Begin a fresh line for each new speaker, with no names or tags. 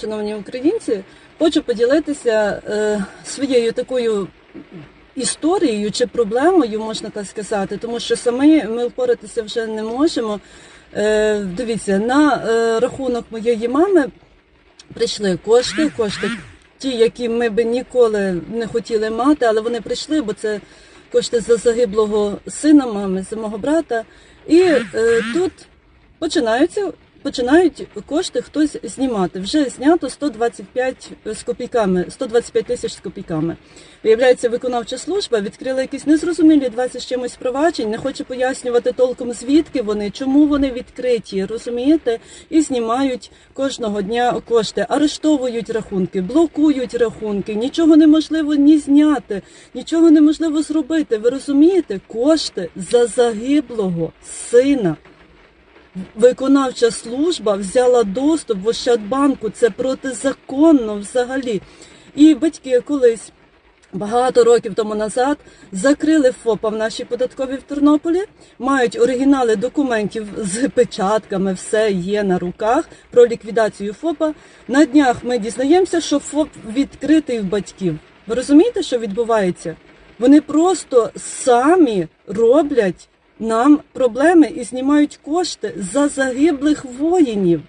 Шановні українці, хочу поділитися е, своєю такою історією чи проблемою, можна так сказати, тому що самі ми впоратися вже не можемо. Е, дивіться, на е, рахунок моєї мами прийшли кошти, кошти ті, які ми би ніколи не хотіли мати, але вони прийшли, бо це кошти за загиблого сина мами, за мого брата. І е, тут починаються. Починають кошти хтось знімати. Вже знято 125 з копійками, 125 тисяч з копійками. Виявляється, виконавча служба відкрила якісь незрозумілі 20 з чимось проваджень, не хоче пояснювати толком звідки вони, чому вони відкриті, розумієте, і знімають кожного дня кошти, арештовують рахунки, блокують рахунки, нічого неможливо ні зняти, нічого неможливо зробити. Ви розумієте, кошти за загиблого сина. Виконавча служба взяла доступ в Ощадбанку. Це протизаконно взагалі. І батьки колись багато років тому назад закрили ФОПа в нашій податковій в Тернополі, мають оригінали документів з печатками, все є на руках про ліквідацію ФОПа. На днях ми дізнаємося, що ФОП відкритий в батьків. Ви розумієте, що відбувається? Вони просто самі роблять нам проблеми і знімають кошти за загиблих воїнів.